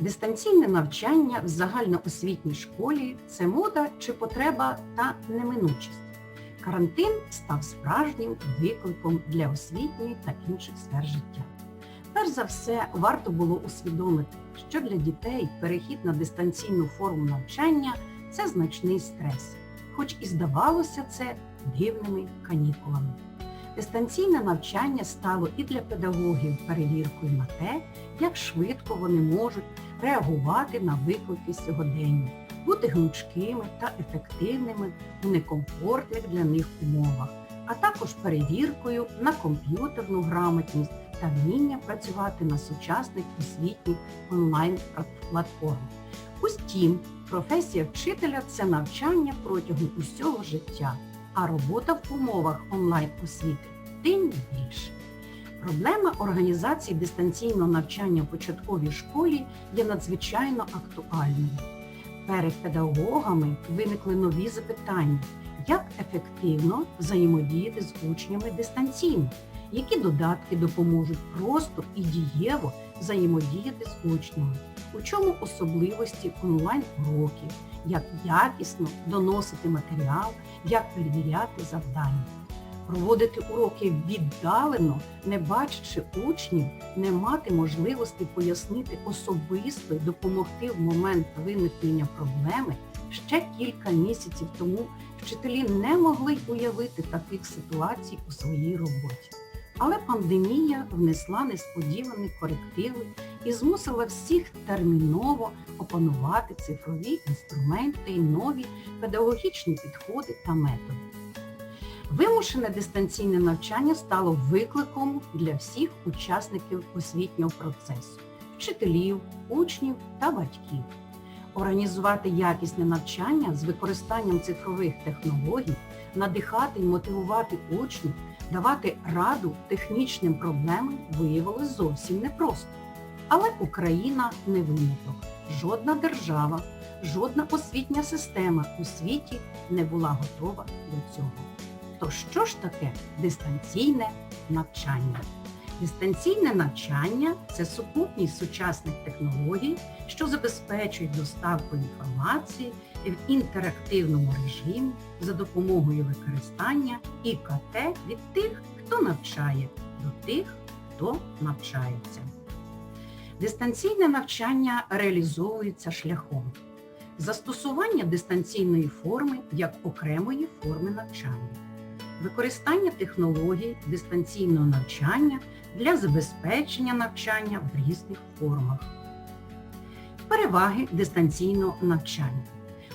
Дистанційне навчання в загальноосвітній школі це мода чи потреба та неминучість. Карантин став справжнім викликом для освітньої та інших сфер життя. Перш за все, варто було усвідомити, що для дітей перехід на дистанційну форму навчання це значний стрес, хоч і здавалося це дивними канікулами. Дистанційне навчання стало і для педагогів перевіркою на те, як швидко вони можуть реагувати на виклики сьогодення, бути гнучкими та ефективними у некомфортних для них умовах, а також перевіркою на комп'ютерну грамотність та вміння працювати на сучасних освітніх онлайн-платформах. Устім, професія вчителя це навчання протягом усього життя, а робота в умовах онлайн-освіти тим більше. Проблема організації дистанційного навчання в початковій школі є надзвичайно актуальною. Перед педагогами виникли нові запитання, як ефективно взаємодіяти з учнями дистанційно, які додатки допоможуть просто і дієво взаємодіяти з учнями, у чому особливості онлайн-уроків, як якісно доносити матеріал, як перевіряти завдання. Проводити уроки віддалено, не бачачи учнів, не мати можливості пояснити особисто і допомогти в момент виникнення проблеми ще кілька місяців тому вчителі не могли уявити таких ситуацій у своїй роботі. Але пандемія внесла несподівані корективи і змусила всіх терміново опанувати цифрові інструменти і нові педагогічні підходи та методи. Вимушене дистанційне навчання стало викликом для всіх учасників освітнього процесу вчителів, учнів та батьків. Організувати якісне навчання з використанням цифрових технологій, надихати і мотивувати учнів, давати раду технічним проблемам виявилось зовсім непросто. Але Україна не виняток. Жодна держава, жодна освітня система у світі не була готова до цього. То що ж таке дистанційне навчання? Дистанційне навчання це сукупність сучасних технологій, що забезпечують доставку інформації в інтерактивному режимі за допомогою використання ІКТ від тих, хто навчає, до тих, хто навчається. Дистанційне навчання реалізовується шляхом застосування дистанційної форми як окремої форми навчання використання технологій дистанційного навчання для забезпечення навчання в різних формах. Переваги дистанційного навчання.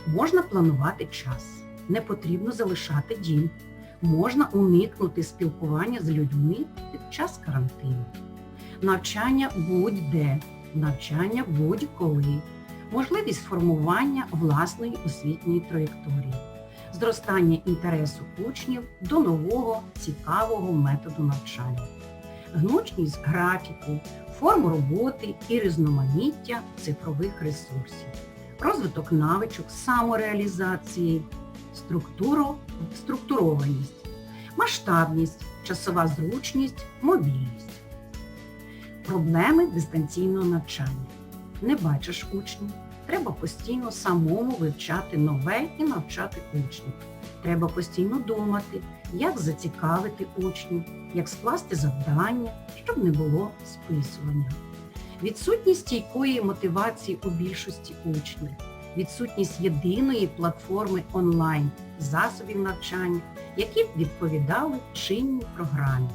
Можна планувати час, не потрібно залишати дім, можна уникнути спілкування з людьми під час карантину. Навчання будь-де, навчання будь-коли, можливість формування власної освітньої траєкторії. Зростання інтересу учнів до нового цікавого методу навчання, гнучність графіку, форм роботи і різноманіття цифрових ресурсів, розвиток навичок самореалізації, структуру, структурованість, масштабність, часова зручність, мобільність. Проблеми дистанційного навчання. Не бачиш учнів. Треба постійно самому вивчати нове і навчати учнів. Треба постійно думати, як зацікавити учнів, як скласти завдання, щоб не було списування. Відсутність стійкої мотивації у більшості учнів, відсутність єдиної платформи онлайн, засобів навчання, які б відповідали чинній програмі,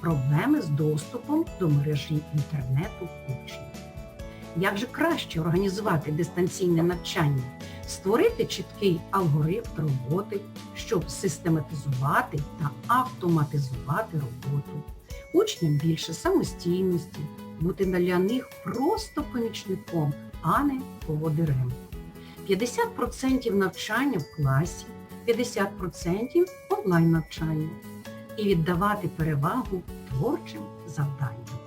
проблеми з доступом до мережі інтернету учнів. Як же краще організувати дистанційне навчання, створити чіткий алгоритм роботи, щоб систематизувати та автоматизувати роботу, учням більше самостійності, бути для них просто помічником, а не поводирем. 50% навчання в класі, 50% онлайн навчання і віддавати перевагу творчим завданням.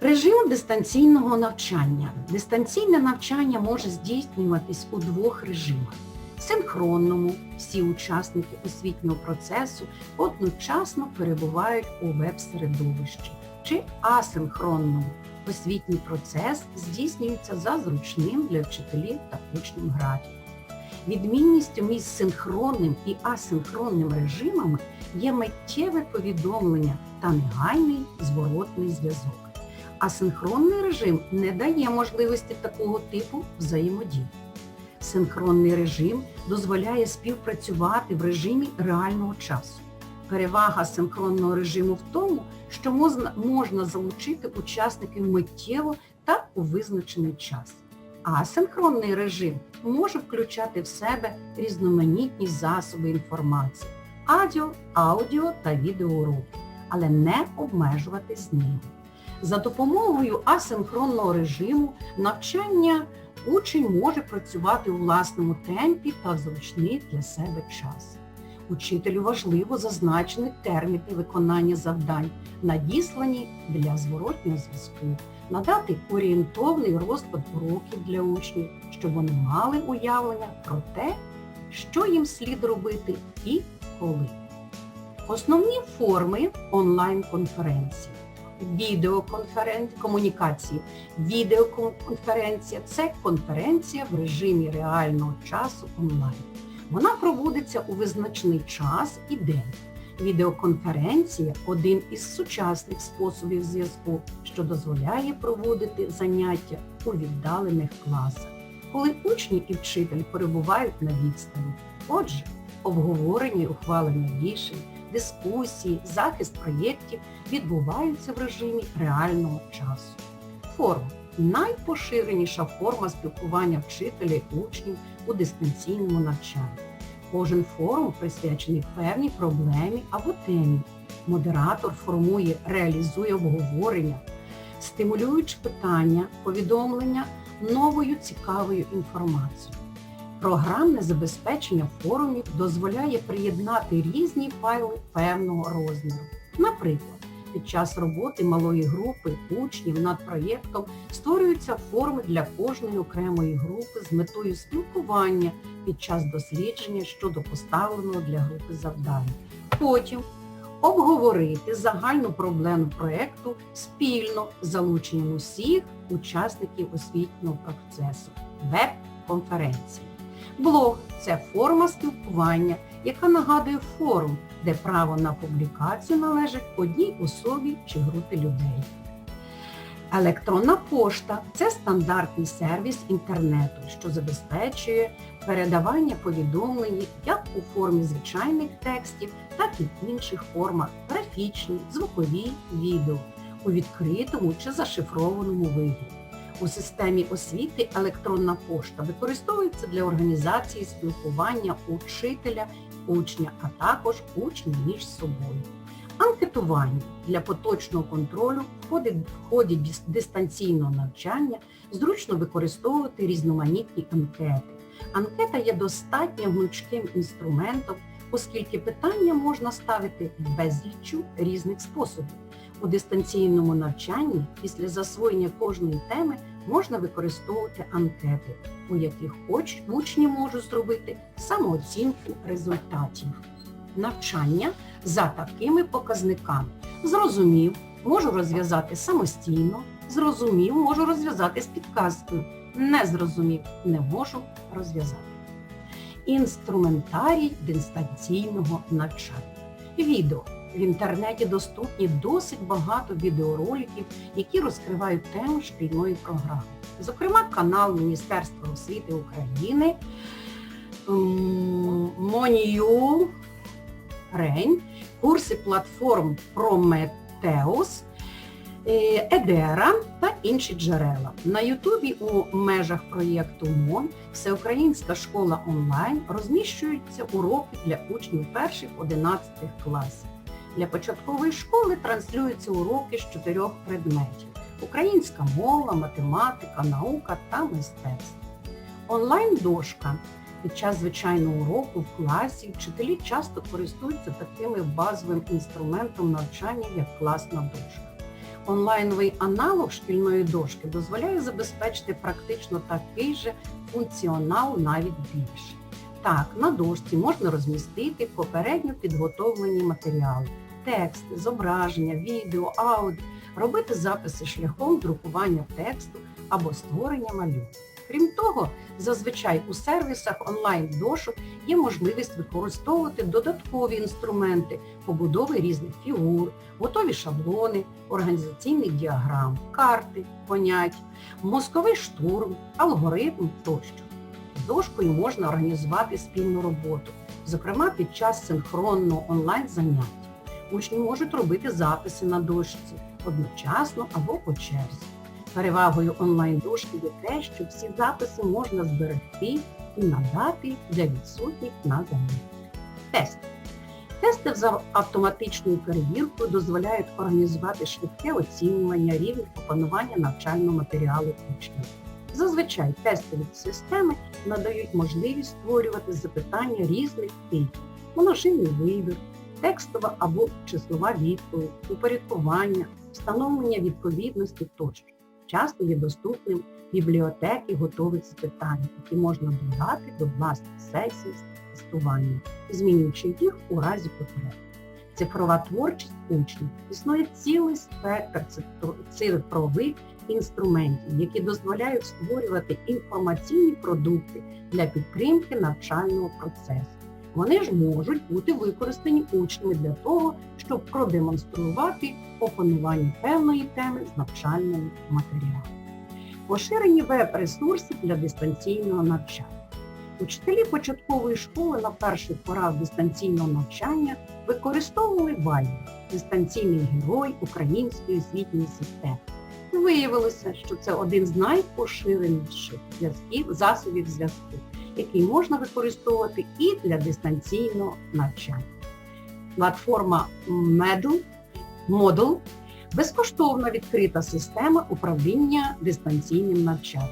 Режим дистанційного навчання. Дистанційне навчання може здійснюватись у двох режимах. Синхронному всі учасники освітнього процесу одночасно перебувають у веб-середовищі, чи асинхронному Освітній процес здійснюється за зручним для вчителів та учнів графіком. Відмінністю між синхронним і асинхронним режимами є миттєве повідомлення та негайний зворотний зв'язок. Асинхронний режим не дає можливості такого типу взаємодії. Синхронний режим дозволяє співпрацювати в режимі реального часу. Перевага синхронного режиму в тому, що можна, залучити учасників миттєво та у визначений час. Асинхронний режим може включати в себе різноманітні засоби інформації, адіо, аудіо та відеоуроки, але не обмежуватись ними. За допомогою асинхронного режиму навчання учень може працювати у власному темпі та зручний для себе час. Учителю важливо зазначені терміни виконання завдань, надіслані для зворотнього зв'язку, надати орієнтовний розклад уроків для учнів, щоб вони мали уявлення про те, що їм слід робити і коли. Основні форми онлайн-конференції. Відеоконференції, комунікації. Відеоконференція це конференція в режимі реального часу онлайн. Вона проводиться у визначний час і день. Відеоконференція один із сучасних способів зв'язку, що дозволяє проводити заняття у віддалених класах, коли учні і вчитель перебувають на відстані. Отже, обговорення і ухвалення рішень, дискусії, захист проєктів відбуваються в режимі реального часу. Форум найпоширеніша форма спілкування вчителя і учнів у дистанційному навчанні. Кожен форум присвячений певній проблемі або темі. Модератор формує, реалізує обговорення, стимулюючи питання, повідомлення новою цікавою інформацією. Програмне забезпечення форумів дозволяє приєднати різні файли певного розміру. Наприклад, під час роботи малої групи учнів над проєктом створюються форми для кожної окремої групи з метою спілкування під час дослідження щодо поставленого для групи завдання. Потім обговорити загальну проблему проєкту спільно з залученням усіх учасників освітнього процесу веб-конференції. Блог це форма спілкування, яка нагадує форум, де право на публікацію належить одній особі чи групі людей. Електронна пошта це стандартний сервіс інтернету, що забезпечує передавання повідомлень як у формі звичайних текстів, так і в інших формах графічні, звукові, відео, у відкритому чи зашифрованому вигляді. У системі освіти електронна пошта використовується для організації спілкування учителя, учня, а також учнів між собою. Анкетування для поточного контролю входить в ході дистанційного навчання зручно використовувати різноманітні анкети. Анкета є достатньо гнучким інструментом, оскільки питання можна ставити безліччю різних способів. У дистанційному навчанні після засвоєння кожної теми можна використовувати анкети, у яких уч- учні можуть зробити самооцінку результатів. Навчання за такими показниками. Зрозумів, можу розв'язати самостійно, зрозумів, можу розв'язати з підказкою. Не зрозумів, не можу розв'язати. Інструментарій дистанційного навчання. Відео. В інтернеті доступні досить багато відеороликів, які розкривають тему шкільної програми. Зокрема, канал Міністерства освіти України Монію Рень, курси платформ е, Едера та інші джерела. На Ютубі у межах проєкту МОН Всеукраїнська школа онлайн розміщуються уроки для учнів перших 11 класів. Для початкової школи транслюються уроки з чотирьох предметів: українська мова, математика, наука та мистецтво. Онлайн-дошка. Під час звичайного уроку в класі вчителі часто користуються таким базовим інструментом навчання, як класна дошка. Онлайновий аналог шкільної дошки дозволяє забезпечити практично такий же функціонал навіть більше. Так, на дошці можна розмістити попередньо підготовлені матеріали, тексти, зображення, відео, аудіо, робити записи шляхом друкування тексту або створення малюнку. Крім того, зазвичай у сервісах онлайн-дошок є можливість використовувати додаткові інструменти побудови різних фігур, готові шаблони, організаційних діаграм, карти, понять, мозковий штурм, алгоритм тощо. З дошкою можна організувати спільну роботу, зокрема під час синхронного онлайн-заняття. Учні можуть робити записи на дошці одночасно або по черзі. Перевагою онлайн-дошки є те, що всі записи можна зберегти і надати для відсутніх на занятті. Тест. Тести за автоматичною перевіркою дозволяють організувати швидке оцінювання рівня опанування навчального матеріалу учнів. Зазвичай тестові системи надають можливість створювати запитання різних типів, множинний вибір, текстова або числова відповідь, упорядкування, встановлення відповідності тощо. Часто є доступним бібліотеки готових запитань, які можна додати до власних сесій з тестування, змінюючи їх у разі потреби. Цифрова творчість учнів існує цілий спектр цифрових інструментів, які дозволяють створювати інформаційні продукти для підтримки навчального процесу. Вони ж можуть бути використані учнями для того, щоб продемонструвати опанування певної теми з навчальним матеріалом. Поширені веб-ресурси для дистанційного навчання. Учителі початкової школи на перших порах дистанційного навчання використовували Viber – дистанційний герой української освітньої системи. Виявилося, що це один з найпоширеніших зв'язків, засобів зв'язку, який можна використовувати і для дистанційного навчання. Платформа Moodle, Moodle – безкоштовна відкрита система управління дистанційним навчанням.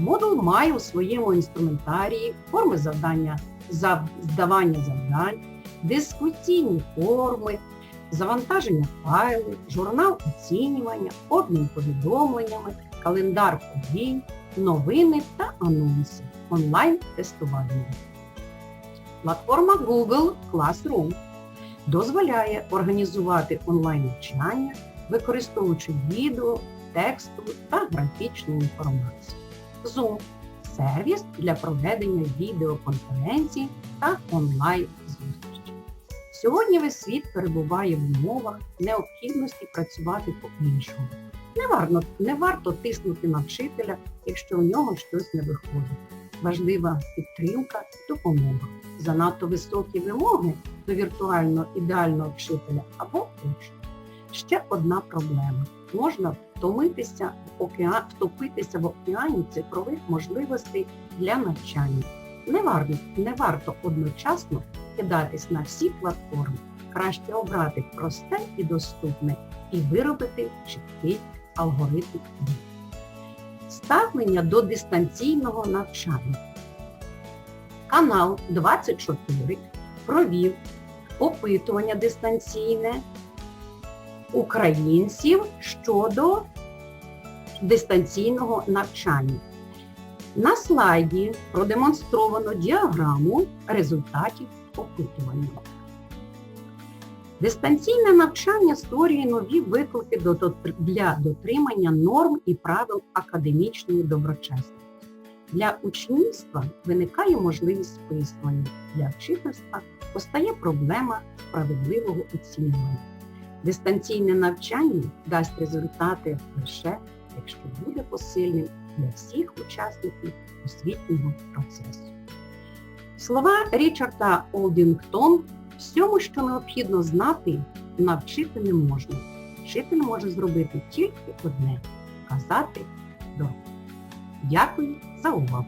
Moodle має у своєму інструментарії форми завдання, здавання завдань, дискусійні форми, завантаження файлів, журнал оцінювання, обмін повідомленнями, календар подій, новини та анонси, онлайн-тестування. Платформа Google Classroom дозволяє організувати онлайн-навчання, використовуючи відео, текстову та графічну інформацію. Zoom – сервіс для проведення відеоконференцій та онлайн-зустрічей. Сьогодні весь світ перебуває в умовах необхідності працювати по-іншому. Не не варто тиснути на вчителя, якщо у нього щось не виходить. Важлива підтримка допомога. Занадто високі вимоги до віртуально ідеального вчителя або учня. Ще одна проблема. Можна втомитися в океан, втопитися в океані цифрових можливостей для навчання. Не варто, не варто одночасно кидатись на всі платформи. Краще обрати просте і доступне і виробити чіткий алгоритм. Ставлення до дистанційного навчання. Канал 24 провів опитування дистанційне українців щодо дистанційного навчання. На слайді продемонстровано діаграму результатів опитування. Дистанційне навчання створює нові виклики для дотримання норм і правил академічної доброчесності. Для учнівства виникає можливість списування, для вчительства постає проблема справедливого оцінювання. Дистанційне навчання дасть результати лише, якщо буде посильним для всіх учасників освітнього процесу. Слова Річарда Олдінгтон всьому, що необхідно знати, навчити не можна. Вчитель може зробити тільки одне казати добре. Дякую за увагу!